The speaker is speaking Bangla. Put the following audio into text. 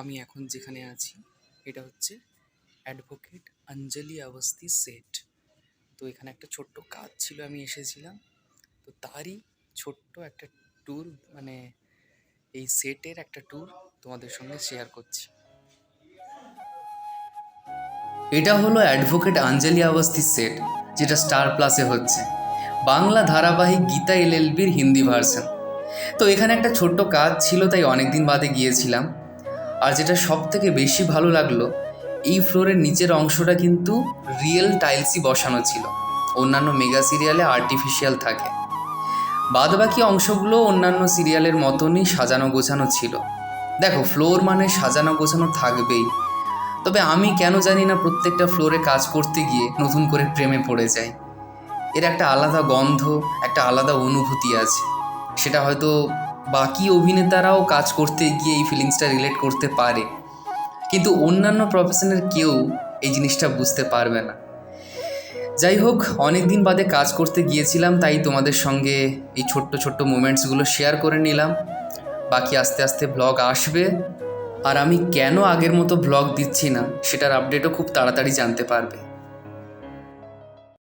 আমি এখন যেখানে আছি, এটা হচ্ছে অ্যাডভোকেট অঞ্জলি অবস্থি সেট। তো এখানে একটা ছোট্ট কাজ ছিল, আমি এসেছিলাম। তো তারই ছোট্ট একটা ট্যুর মানে এই সেটের একটা ট্যুর তোমাদের সঙ্গে শেয়ার করছি। এটা হলো অ্যাডভোকেট আঞ্জলি আওয়াস্তি সেট, যেটা স্টার প্লাসে হচ্ছে। বাংলা ধারাবাহিক গীতা এলএলবির হিন্দি ভার্সন। তো এখানে একটা ছোট্ট কাজ ছিল, তাই অনেক দিন বাদে গিয়েছিলাম। আর যেটা সব থেকে বেশি ভালো লাগল, এই ফ্লোরের নিচের অংশটা কিন্তু রিয়েল টাইলসই বসানো ছিল। অন্যান্য মেগা সিরিয়ালে আর্টিফিশিয়াল থাকে। বাদবাকি অংশগুলো অন্যান্য সিরিয়ালের মতনই সাজানো গোছানো ছিল। দেখো ফ্লোর মানে সাজানো গোছানো থাকবেই। তবে আমি কেন জানি না প্রত্যেকটা ফ্লোরে কাজ করতে গিয়ে নতুন করে প্রেমে পড়ে যাই। এর একটা আলাদা গন্ধ, একটা আলাদা অনুভূতি আছে। সেটা হয়তো বাকি অভিনেতারাও কাজ করতে গিয়ে এই ফিলিংসটা রিলেট করতে পারে। কিন্তু অন্যান্য প্রফেশনের কেউ এই জিনিসটা বুঝতে পারবে না। যাই হোক অনেক দিন বাদে কাজ করতে গিয়েছিলাম, তাই তোমাদের সঙ্গে এই ছোট্ট ছোট্ট মোমেন্টসগুলো শেয়ার করে নিলাম। বাকি আস্তে আস্তে ব্লগ আসবে। আর আমি কেন আগের মতো ব্লগ দিচ্ছি না, সেটার আপডেটও খুব তাড়াতাড়ি জানতে পারবে।